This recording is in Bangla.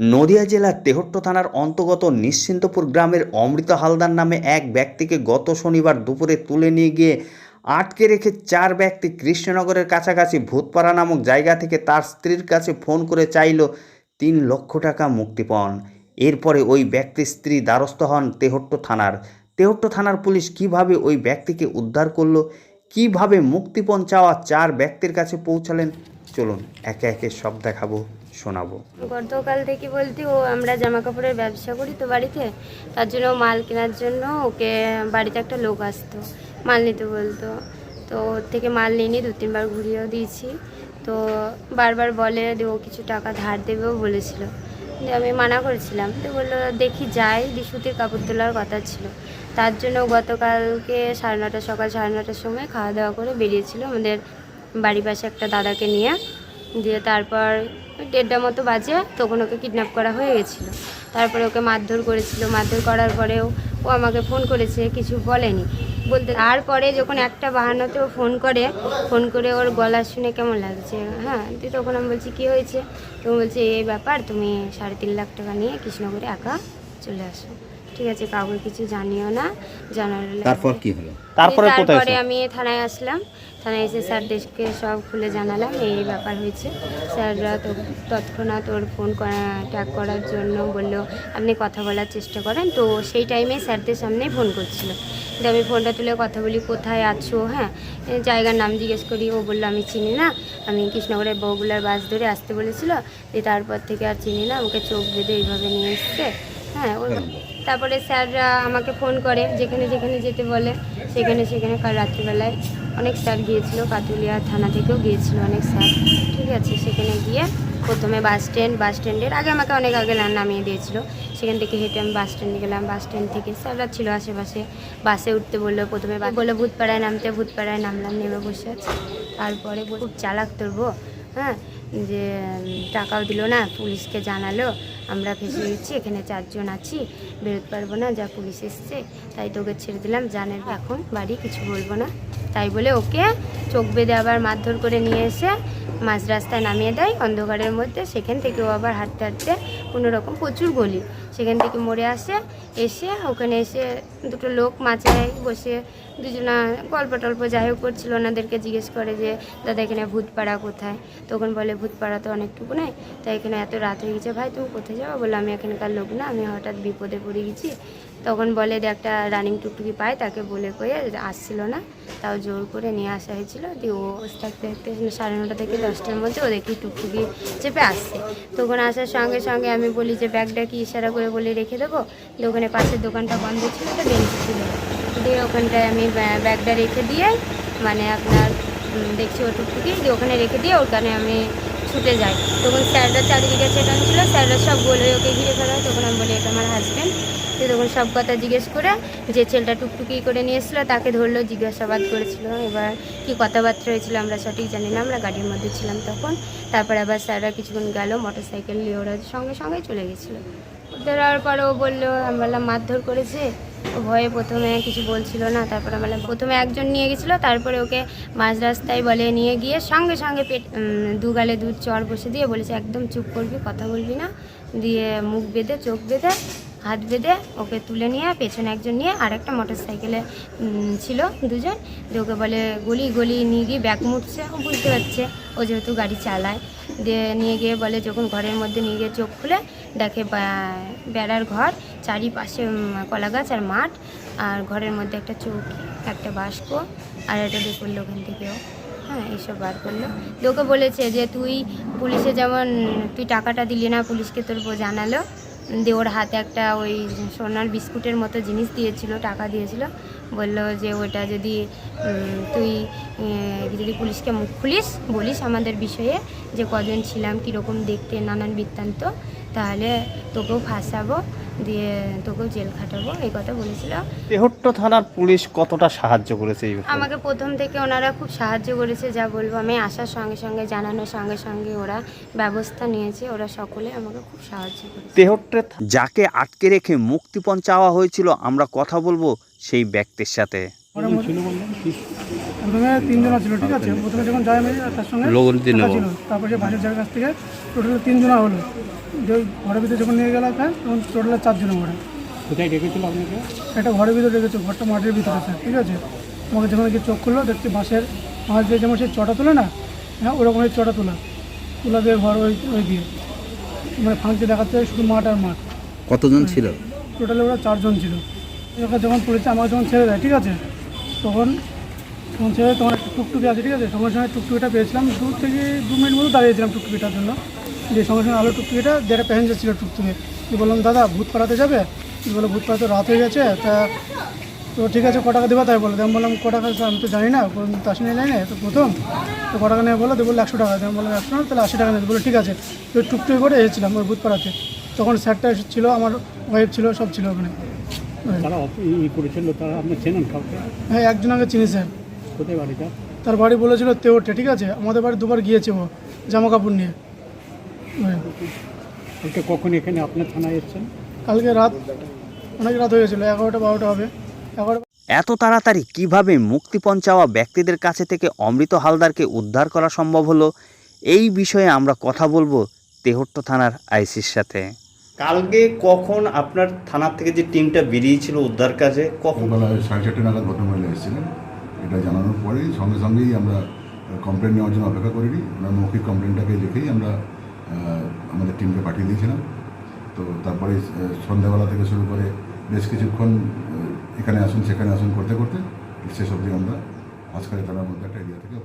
নদিয়া জেলার তেহট্ট থানার অন্তর্গত নিশ্চিন্তপুর গ্রামের অমৃত হালদার নামে এক ব্যক্তিকে গত শনিবার দুপুরে তুলে নিয়ে গিয়ে আটকে রেখে চার ব্যক্তি কৃষ্ণনগরের কাছাকাছি ভূতপাড়া নামক জায়গা থেকে তার স্ত্রীর কাছে ফোন করে চাইল, তিন লক্ষ টাকা মুক্তিপণ এরপরে ওই ব্যক্তির স্ত্রী দ্বারস্থ হন তেহট্ট থানার। তেহট্ট থানার পুলিশ কীভাবে ওই ব্যক্তিকে উদ্ধার করল, কীভাবে মুক্তিপণ চাওয়া চার ব্যক্তির কাছে পৌঁছালেন, চলুন একে একে সব দেখাবো। শোনাবো। গতকাল থেকে বলতে ও, আমরা জামা কাপড়ের ব্যবসা করি তো বাড়িতে, তার জন্য মাল কেনার জন্য ওকে বাড়িতে একটা লোক আসতো, মাল নিতে বলতো। তো ওর থেকে মাল নিয়ে দু তিনবার ঘুরিয়েও দিয়েছি। তো বারবার বলে যে ও কিছু টাকা ধার দেবেও বলেছিল। দিয়ে আমি মানা করেছিলাম। তো বলল, দেখি যাই। সুতির কাপড় তোলার কথা ছিল। তার জন্য গতকালকে সাড়ে নটা সকাল সাড়ে নটার সময় খাওয়া দাওয়া করে বেরিয়েছিল আমাদের বাড়ির পাশে একটা দাদাকে নিয়ে। দিয়ে তারপর দেড়টা মতো বাজে তখন ওকে কিডন্যাপ করা হয়ে গেছিল। তারপরে ওকে মারধর করেছিল। মারধর করার পরেও ও আমাকে ফোন করেছে, কিছু বলেনি। বলতে তারপরে যখন একটা বাহানাতে ও ফোন করে ফোন করে ওর গলা শুনে কেমন লাগছে? হ্যাঁ দিয়ে তখন আমি বলছি, কী হয়েছে? তুমি বলছে, এই ব্যাপার, তুমি সাড়ে তিন লাখ টাকা নিয়ে কৃষ্ণগরে একা চলে আসো। ঠিক আছে কাউকে কিছু জানিও না জানার তারপর কি হলো? তারপরে কোথায় তারপরে আমি থানায় আসলাম থানায় এসে স্যারদেরকে সব খুলে জানালাম এই ব্যাপার হয়েছে। স্যাররা তো তৎক্ষণাৎ ওর ফোন ট্যাগ করার জন্য বলল আপনি কথা বলার চেষ্টা করেন। তো সেই টাইমে স্যারদের সামনেই ফোন করছিল। দিয়ে আমি ফোনটা তুলে কথা বলি কোথায় আছো? হ্যাঁ জায়গার নাম জিজ্ঞেস করি ও বলল আমি চিনি না। আমি কৃষ্ণগড়ের বউগুলার বাস ধরে আসতে বলেছিল দিয়ে তারপর থেকে আর চিনি না আমাকে চোখ বেঁধে এইভাবে নিয়ে এসছে। হ্যাঁ ওই তারপরে স্যাররা আমাকে ফোন করে, যেখানে যেখানে যেতে বলে, সেখানে সেখানে কাল রাত্রিবেলায় অনেক স্যার গিয়েছিল কাতুলিয়া থানা থেকেও গিয়েছিল অনেক স্যার। ঠিক আছে, সেখানে গিয়ে প্রথমে বাস স্ট্যান্ড, বাস স্ট্যান্ডের আগে আমাকে অনেক আগে নামিয়ে দিয়েছিল। সেখান থেকে হেঁটে আমি বাস স্ট্যান্ডে গেলাম, বাস স্ট্যান্ড থেকে স্যাররা ছিল আশেপাশে। বাসে উঠতে বলল, প্রথমে বলল, ভূতপাড়ায় নামতে, ভূতপাড়ায় নামলাম, নেমে বসে আছি। তারপরে খুব চালাক তোরবো হ্যাঁ যে, টাকাও দিল না, পুলিশকে জানালো, আমরা ফেসে গেছি এখানে চারজন আছি, বেরোতে পারব না, যা পুলিশ এসছে, তাই তোকে ছেড়ে দিলাম জানের এখন বাড়ি কিছু বলব না, তাই বলে ওকে চোখ বেঁধে আবার মারধর করে নিয়ে এসে মাঝ রাস্তায় নামিয়ে দেয়, অন্ধকারের মধ্যে, সেখান থেকে ও আবার হাঁটতে হাঁটতে কোনো রকম প্রচুর গলি। সেখান থেকে মরে আসে, এসে ওখানে এসে দুটো লোক মাচায় বসে দুজনা গল্প টল্প যাই হোক করছিল। ওনাদেরকে জিজ্ঞেস করে যে, দাদা, এখানে ভূতপাড়া কোথায়? তখন বলে, ভূতপাড়া তো অনেকটুকু নেই। তাই এখানে এত রাত হয়ে গেছে, ভাই, তুমি কোথায় যাব? বলে, আমি এখানকার লোক না, আমি হঠাৎ বিপদে পড়ে গেছি। তখন বলে একটা রানিং টুকটুকি পায়, তাকে বলে কয়ে আসছিল না। তাও জোর করে নিয়ে আসা হয়েছিল। দিয়ে ও থাকতে থাকতে সাড়ে নটা থেকে দশটার মধ্যে ও দেখি টুকটুকি চেপে আসছে। তখন আসার সঙ্গে সঙ্গে আমি বলি যে, ব্যাগটা কি ইশারা করে বলে রেখে দেবো? দিয়ে ওখানে পাশের দোকানটা বন্ধ ছিল তো বেঞ্চ ছিল। দিয়ে ওখানটায় আমি ব্যা- ব্যাগটা রেখে দিয়ে মানে আপনার দেখছি ও টুকটুকি দিয়ে ওখানে রেখে দিয়ে ওখানে আমি ছুটে যাই। তখন স্যাররা চারিদিকে চেটানো ছিল, স্যাররা সব বলে ওকে ঘিরে ফেলা তখন আমি বলি, এটা আমার হাজব্যান্ড তো তখন সব কথা জিজ্ঞেস করে যে ছেলেটা টুকটুকি করে নিয়ে এসেছিল তাকে ধরলো জিজ্ঞাসাবাদ করেছিল। এবার কি কথাবার্তা হয়েছিল আমরা সঠিক জানি না আমরা গাড়ির মধ্যে ছিলাম তখন। তারপরে আবার স্যাররা কিছুক্ষণ গেল মোটর সাইকেল নিয়ে ওরা সঙ্গে সঙ্গে চলে গেছিল। ধরার পরে ও বলল আমি বললাম মারধর করেছে? ভয়ে প্রথমে কিছু বলছিল না তারপরে বললাম প্রথমে একজন নিয়ে গেছিল তারপরে ওকে মাঝ রাস্তায় বলে নিয়ে গিয়ে সঙ্গে সঙ্গে পেট উম, দু গালে দুধ চর বসে দিয়ে বলেছে একদম চুপ করবি কথা বলবি না দিয়ে মুখ বেঁধে চোখ বেঁধে হাত বেঁধে ওকে তুলে নিয়ে, পেছনে একজন নিয়ে আর একটা মোটর সাইকেলে ছিল দুজন। দিয়ে ওকে বলে, গলি গলি, নিয়ে গিয়ে ব্যাগ মুটছে ও বুঝতে পারছে, ও যেহেতু গাড়ি চালায়। দিয়ে নিয়ে গিয়ে বলে, যখন ঘরের মধ্যে নিয়ে গিয়ে চোখ খুলে দেখে বেড়ার ঘর, চারিপাশে কলা গাছ আর মাঠ, আর ঘরের মধ্যে একটা চৌকি, একটা বাস্ক আর একটা বের করল ওখান থেকেও। হ্যাঁ এইসব বার করল। দিয়ে ওকে বলেছে যে, তুই পুলিশে যেমন, তুই টাকাটা দিলি না, পুলিশকে তোর জানালো দিয়ে ওর হাতে একটা ওই সোনার বিস্কুটের মতো জিনিস দিয়েছিল, টাকা দিয়েছিল। বলল যে ওটা যদি তুই যদি পুলিশকে মুখ খুলিস, বলিস আমাদের বিষয়ে যে কজন ছিলাম, কীরকম দেখতে, নানান বৃত্তান্ত, তাহলে তোকেও ফাঁসাবো। দিয়ে তোকেও জেল খাটাবো এই কথা বলেছিল। তেহট্ট থানার পুলিশ কতটা সাহায্য করেছে আমাকে প্রথম থেকে ওনারা খুব সাহায্য করেছে যা বলব আমি আসার সঙ্গে সঙ্গে জানানোর সঙ্গে সঙ্গে ওরা ব্যবস্থা নিয়েছে ওরা সকলে আমাকে খুব সাহায্য করেছে। তেহট্টে যাকে আটকে রেখে মুক্তিপণ চাওয়া হয়েছিল আমরা কথা বলব সেই ব্যক্তির সাথে। প্রথমে তিনজন ছিল ঠিক আছে? প্রথমে যখন যায় আমি তার সঙ্গে লোক দিন একা ছিল তারপরে যে বাজার জায়গার কাছ থেকে টোটাল তিনজনা হলো। ঘরের ভিতরে যখন নিয়ে গেলাম স্যার তখন টোটালে চারজন আমরা কোথায় রেখেছিল আপনাকে? একটা ঘরের ভিতরে রেখেছে ঘরটা মাটির ভিতরে স্যার ঠিক আছে? আমাকে যখন কি চোখ খুললো দেখছি বাঁশের মাছ দিয়ে যেমন সেই চটা তোলে না হ্যাঁ ওরকমই চটা তোলা। তোলা দিয়ে ঘর ওই ওই দিয়ে। মানে ফাঁকতে দেখাচ্ছে শুধু মাঠ আর মাঠ। কতজন ছিল? টোটালে ওরা চারজন ছিল। এবার যখন তুলেছে আমাকে যখন ছেড়ে দেয় ঠিক আছে? তখন তখন ছেড়ে দেয়, তখন একটা টুকটুকি আছে ঠিক আছে? সঙ্গে সঙ্গে টুকটুকিটা পেয়েছিলাম দূর থেকে দু মিনিট মতো দাঁড়িয়েছিলাম টুকটুকিটার জন্য। যে সঙ্গে সঙ্গে আলো টুকটুকিটা যে একটা প্যাসেঞ্জার ছিল টুকটুকি। দিয়ে বললাম দাদা ভূত পাড়াতে যাবে? বলে ভূত পাড়াতে রাত হয়ে গেছে তা তো ঠিক আছে ক টাকা দেবো? তাই বলে আমি বললাম ক টাকা আমি তো জানি না কোন তো আসেনি লাইনে তো প্রথম। তো ক টাকা নেবে বলো দিয়ে বলল একশো টাকা আমি বললাম একশো টাকা? তাহলে আশি টাকা নেবে। বলে ঠিক আছে। তো টুকটুকি করে এসেছিলাম ওই ভূত পাড়াতে তখন স্যারটা ছিল আমার ওয়াইফ ছিল সব ছিল ওখানে। তারা তারা হ্যাঁ একজন আগে চিনি স্যার। কোথায় বাড়িটা? তার বাড়ি বলেছিল তেওটে ঠিক আছে? আমাদের বাড়ি দুবার গিয়েছে ও জামা কাপড় নিয়ে। কালকে কখন এখানে আপনার থানায় এসছেন? কালকে রাত অনেক রাত হয়ে গেছিল এগারোটা বারোটা হবে। এগারোটা এত তাড়াতাড়ি কীভাবে মুক্তিপণ চাওয়া ব্যক্তিদের কাছে থেকে অমৃত হালদারকে উদ্ধার করা সম্ভব হলো এই বিষয়ে আমরা কথা বলব তেহট্ট থানার আইসির সাথে। কালকে কখন আপনার থানার থেকে যে টিমটা বেরিয়েছিল উদ্ধার কাজে কখন? সাড়ে চারটে নাগাদ ভদ্রমহিলা এসেছিলেন। এটা জানানোর পরেই সঙ্গে সঙ্গেই আমরা কমপ্লেন নেওয়ার জন্য অপেক্ষা করিনি। ওনার মৌখিক কমপ্লেনটাকে লিখেই আমরা আমাদের টিমকে পাঠিয়ে দিয়েছিলাম। তো তারপরে সন্ধ্যাবেলা থেকে শুরু করে বেশ কিছুক্ষণ এখানে আসুন, সেখানে আসুন করতে করতে, শেষ অবধি আমরা আজকাল তারা মধ্যে একটা এরিয়া থেকে